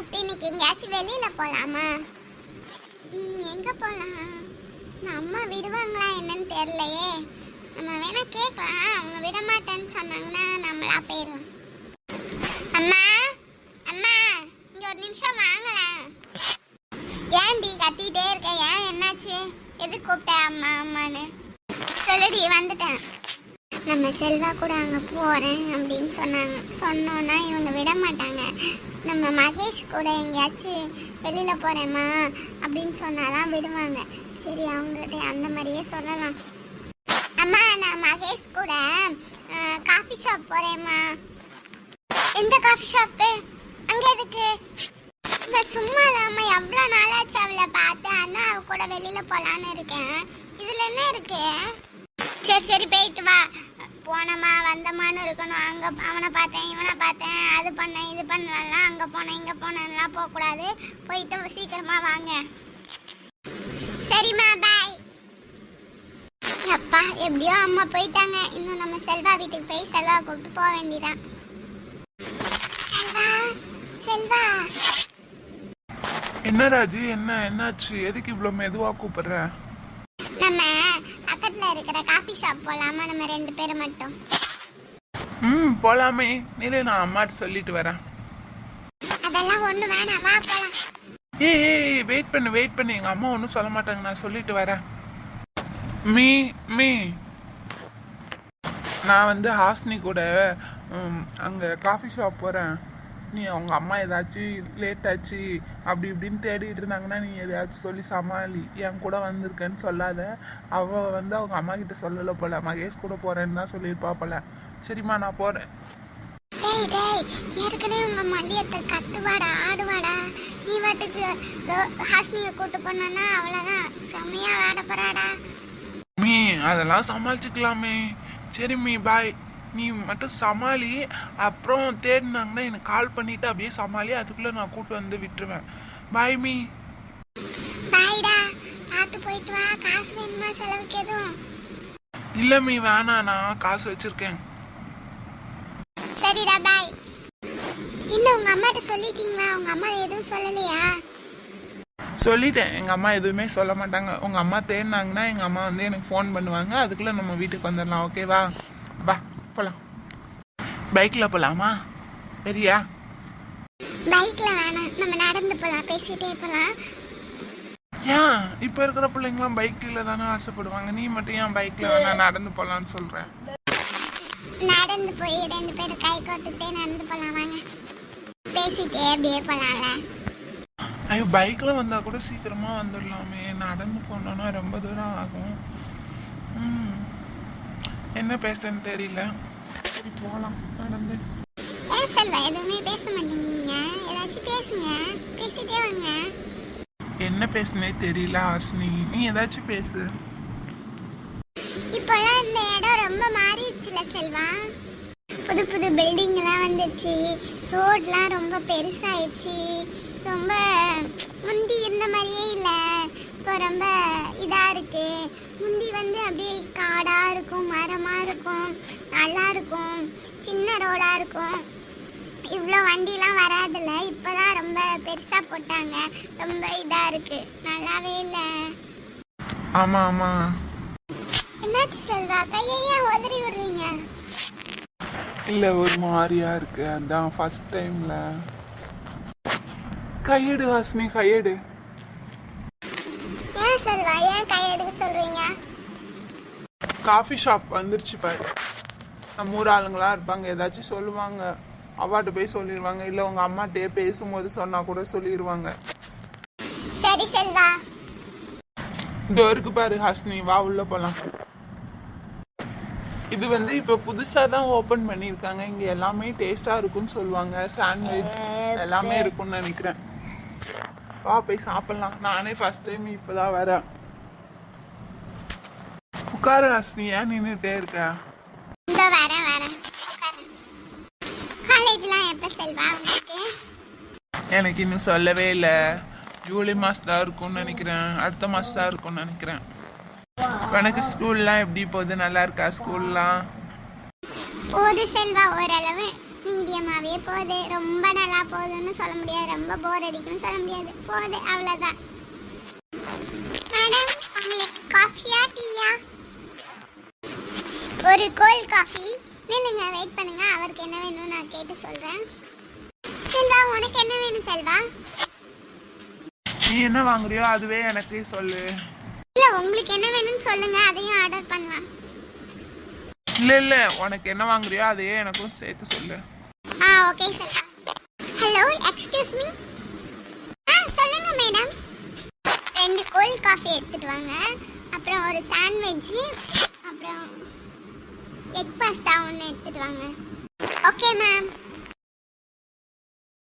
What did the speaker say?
கூப்பிட்டு இன்னைக்கு எங்கேயாச்சும் வெளியில போலாமா? எங்கே எங்க போலாம்? நம்ம அம்மா விடுவாங்களா என்னன்னு தெரியலையே. நம்ம வேணா கேட்கலாம். அவங்க விட மாட்டேன்னு சொன்னாங்கன்னா நம்மளா போயிடலாம். அம்மா அம்மா இங்க ஒரு நிமிஷம் வாங்கலாம் ஏன்டி கத்திட்டே இருக்க? ஏன் என்னாச்சு? எது கூப்பிட்ட அம்மா அம்மான்னு? சொல்லுடி வந்துட்டேன். நம்ம செல்வா கூட அங்கே போகிறேன் அப்படின்னு சொன்னாங்க. சொன்னோன்னா இவங்க விட மாட்டாங்க. நம்ம மகேஷ் கூட எங்கேயாச்சும் வெளியில் போகிறேம்மா அப்படின்னு சொன்னாதான் விடுவாங்க. சரி அவங்ககிட்ட அந்த மாதிரியே சொல்லலாம். அம்மா நான் மகேஷ் கூட காஃபி ஷாப் போகிறேம்மா எந்த காஃபி ஷாப்பு அங்கே எதுக்கு? நான் சும்மா தாம்மா எவ்வளோ நாளாச்சு அவளை பார்த்து அண்ணா அவ கூட வெளியில் போகலான்னு இருக்கேன். இதில் என்ன இருக்கு? சரி சரி போயிட்டு வா. போனோமா வந்தமான்னு இருக்கணும். அங்கே அவனை பார்த்தேன் இவனை பார்த்தேன். அது பண்ணேன் இது பண்ணலாம் அங்கே போனேன் இங்கே போனேன்லாம் போகக்கூடாது. போயிட்டு சீக்கிரமா வாங்க. சரிம்மா பாய் அப்பா எப்படியோ அம்மா போயிட்டாங்க. இன்னும் நம்ம செல்வா வீட்டுக்கு போய் செல்வா கூப்பிட்டு போக வேண்டியதான் செல்வா செல்வா. என்ன ராஜு என்ன என்னாச்சு? எதுக்கு இவ்வளோ மெதுவா கூப்பிடுற? இருக்கிற காஃபி ஷாப் போலாமா? நம்ம ரெண்டு பேரும் மட்டும். ம் போலாமே. நிலை நான் அம்மாட்ட சொல்லிட்டு வரேன். அதெல்லாம் ஒண்ணு வேணாம். வா போலாம். ஏய் ஏய் வெயிட் பண்ணு வெயிட் பண்ணு. எங்க அம்மா ஒன்றும் சொல்ல மாட்டாங்க. நான் சொல்லிட்டு வரேன். மீ மீ. நான் வந்து ஹாஸ்னி கூட அங்க காஃபி ஷாப் போறேன். நீ அவங்க அம்மா ஏதாச்சும் லேட் ஆச்சு அப்படி இப்படின்னு தேடிட்டு இருந்தாங்கன்னா நீ எதையாச்சும் சொல்லி சமாளி. என் கூட வந்திருக்கேன்னு சொல்லாத. அவ வந்து அவங்க அம்மா கிட்ட சொல்லல போல. மகேஷ் கூட போறேன்னு தான் சொல்லியிருப்பா போல. சரிம்மா நான் போறேன். டேய் டேய் ஏற்கனவே உங்க மல்லியத்தை கத்துவாடா ஆடுவாடா. நீ வாட்டுக்கு ஹாஸ்னியை கூட்டு போனா அவ்வளவுதான். செம்மையா ஆட போறாடா. மீ அதெல்லாம் சமாளிச்சுக்கலாமே. சரி மீ பாய் நீ மட்டும் சமாளி. அப்புறம் தேடினாங்கன்னா எனக்கு கால் பண்ணிட்டு அப்படியே சமாளி. அதுக்குள்ள நான் கூட்டு வந்து விட்டுருவேன். பாய் மீ பாய்டா பார்த்து போயிட்டு வா. காசு வேணுமா? செலவுக்கு எதுவும்? இல்ல மீ வேணாம். நான் காசு வச்சிருக்கேன். சரிடா பாய் இன்னும் உங்க அம்மாட்ட சொல்லிட்டீங்களா? உங்க அம்மா எதுவும் சொல்லலையா? சொல்லிட்டேன். எங்க அம்மா எதுவுமே சொல்ல மாட்டாங்க. உங்க அம்மா தேடினாங்கன்னா எங்க அம்மா வந்து எனக்கு ஃபோன் பண்ணுவாங்க. அதுக்குள்ள நம்ம வீட்டுக்கு வந்துடலாம். ஓகேவா வா? போலாம். பைக்ல போலாமா? சரியா பைக்ல வேணாம். நம்ம நடந்து போலாம். பேசிட்டே போலாம். ஏன்? இப்ப இருக்கிற பிள்ளைங்களாம் பைக்ல தானே ஆசைப்படுவாங்க. நீ மட்டும் ஏன் பைக்ல வேணா நடந்து போலான்னு சொல்ற? நடந்து போய் ரெண்டு பேரும் கை கோத்துக்கிட்டே நடந்து போலாம். வாங்க. பேசிட்டே அப்படியே போலாம்ல ஐயோ பைக்ல வந்தா கூட சீக்கிரமா வந்துடலாமே நடந்து போனோம்னா ரொம்ப தூரம் ஆகும். ம். என்ன பேசுறேன்னு தெரியல. சரி போலாம். நடந்து. ஏன் செல்வா எதுவுமே பேச மாட்டேங்கிறீங்க. ஏதாச்சும் பேசுங்க. பேசிட்டே வாங்க. என்ன பேசுனே தெரியல ஹாசினி நீ ஏதாச்சும் பேசு. இப்போல்லாம் இந்த இடம் ரொம்ப மாறிடுச்சுல செல்வா? புது புது பில்டிங் எல்லாம் வந்துருச்சு. ரோட்லாம் ரொம்ப பெருசாயிடுச்சு. ரொம்ப முந்தி இருந்த மாதிரியே இல்லை. இப்போ ரொம்ப இதாக இருக்கு. முந்தி வந்து அப்படியே காடாக இருக்கும் மரமாக இருக்கும் நல்லா இருக்கும் சின்ன ரோடாக இருக்கும். இவ்வளோ வண்டிலாம் வராதுல்ல இப்போதான் ரொம்ப பெருசாக போட்டாங்க. ரொம்ப இதாக இருக்கு. நல்லாவே இல்லை. ஆமா ஆமா. என்னாச்சு செல்வா? கையை ஏன் உதறி விடுறீங்க? இல்ல ஒரு மாதிரியா இருக்கு. அதான் ஃபர்ஸ்ட் டைம்ல கையெடு ஹாசினி கையெடு. செல்வா ஏன் கை எடுக்க சொல்றீங்க? காஃபி ஷாப் வந்துருச்சு பாரு. நம்ம ஊர் ஆளுங்களா இருப்பாங்க ஏதாச்சும் சொல்லுவாங்க. அவாட்ட போய் சொல்லிடுவாங்க இல்லை உங்க அம்மாட்டே பேசும்போது சொன்னா கூட சொல்லிடுவாங்க சரி செல்வா இதோ இருக்கு பாரு ஹாசினி வா உள்ள போலாம். இது வந்து இப்போ புதுசா தான் ஓபன் பண்ணியிருக்காங்க. இங்க எல்லாமே டேஸ்டா இருக்கும்னு சொல்லுவாங்க. சாண்ட்விச் எல்லாமே இருக்கும்னு நினைக்கிறேன். வா போய் சாப்பிடலாம். நானே ஃபர்ஸ்ட் டைம் இப்பதான் வரேன். உட்காரு ஹாசினி ஏன் நின்றுட்டே இருக்க? இந்த வரேன் வரேன். காலேஜ்லாம் எப்போ செல்வா உங்களுக்கு எனக்கு இன்னும் சொல்லவே இல்லை. ஜூலை தான் இருக்கும்னு நினைக்கிறேன். அடுத்த மாசம் தான் இருக்கும்னு நினைக்கிறேன். உனக்கு ஸ்கூல்லாம் எப்படி போகுது? நல்லா இருக்கா ஸ்கூல்லாம் போது செல்வா ஓரளவு. மீடியமாகவே போகுது. ரொம்ப நல்லா போகுதுன்னு சொல்ல முடியாது. ரொம்ப போர் அடிக்குன்னு சொல்ல முடியாது. போகுது அவ்வளோதான் மேடம் உங்களுக்கு காஃபியா டீயா ஒரு கோல்ட் காஃபி நில்லுங்க வெயிட் பண்ணுங்க. அவருக்கு என்ன வேணும்னு நான் கேட்டு சொல்கிறேன் செல்வா உனக்கு என்ன வேணும் செல்வா? நீ என்ன வாங்குறியோ அதுவே எனக்கு சொல்லு. இல்லை உங்களுக்கு என்ன வேணும்னு சொல்லுங்க. அதையும் ஆர்டர் பண்ணலாம். இல்ல இல்ல. உனக்கு என்ன வாங்குறியோ அதையே எனக்கும் சேர்த்து சொல்லு. ஆ okay sir hello excuse me ஆ சொல்லுங்க மேடம் ரெண்டு கோல்ட் காஃபி எடுத்துட்டு வாங்க. அப்புறம் ஒரு சாண்ட்விட்ச் அப்புறம் எக் பாஸ்தா ஒன்று எடுத்துட்டு வாங்க. Okay ma'am